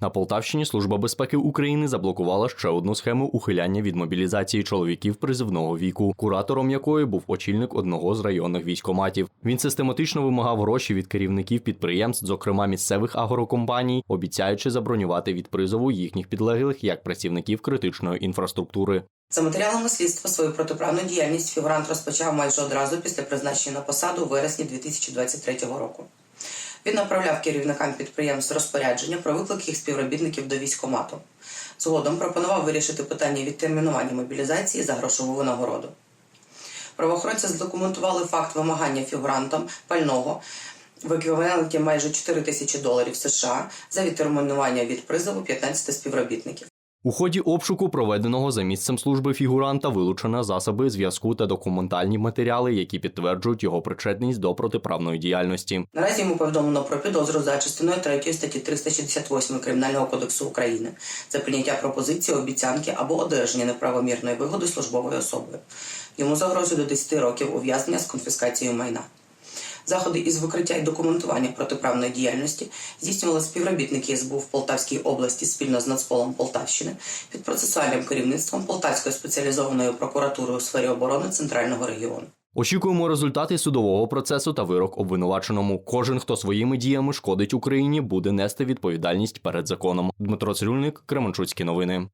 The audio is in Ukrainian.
На Полтавщині Служба безпеки України заблокувала ще одну схему ухиляння від мобілізації чоловіків призивного віку, куратором якої був очільник одного з районних військоматів. Він систематично вимагав гроші від керівників підприємств, зокрема місцевих агрокомпаній, обіцяючи забронювати від призову їхніх підлеглих як працівників критичної інфраструктури. За матеріалами слідства свою протиправну діяльність фігурант розпочав майже одразу після призначення на посаду у вересні 2023 року. Він направляв керівникам підприємств розпорядження про виклик їх співробітників до військкомату. Згодом пропонував вирішити питання відтермінування мобілізації за грошову винагороду. Правоохоронці задокументували факт вимагання фігурантам пального в еквіваленті майже 4 тисячі доларів США за відтермінування від призову 15 співробітників. У ході обшуку, проведеного за місцем служби фігуранта, вилучено засоби зв'язку та документальні матеріали, які підтверджують його причетність до протиправної діяльності. Наразі йому повідомлено про підозру за частиною 3 статті 368 Кримінального кодексу України за прийняття пропозиції, обіцянки або одержання неправомірної вигоди службовою особою. Йому загрожує до 10 років ув'язнення з конфіскацією майна. Заходи із викриття і документування протиправної діяльності здійснювали співробітники СБУ в Полтавській області спільно з Нацполом Полтавщини під процесуальним керівництвом Полтавської спеціалізованої прокуратури у сфері оборони Центрального регіону. Очікуємо результати судового процесу та вирок обвинуваченому. Кожен, хто своїми діями шкодить Україні, буде нести відповідальність перед законом. Дмитро Цирюльник, Кременчуцькі новини.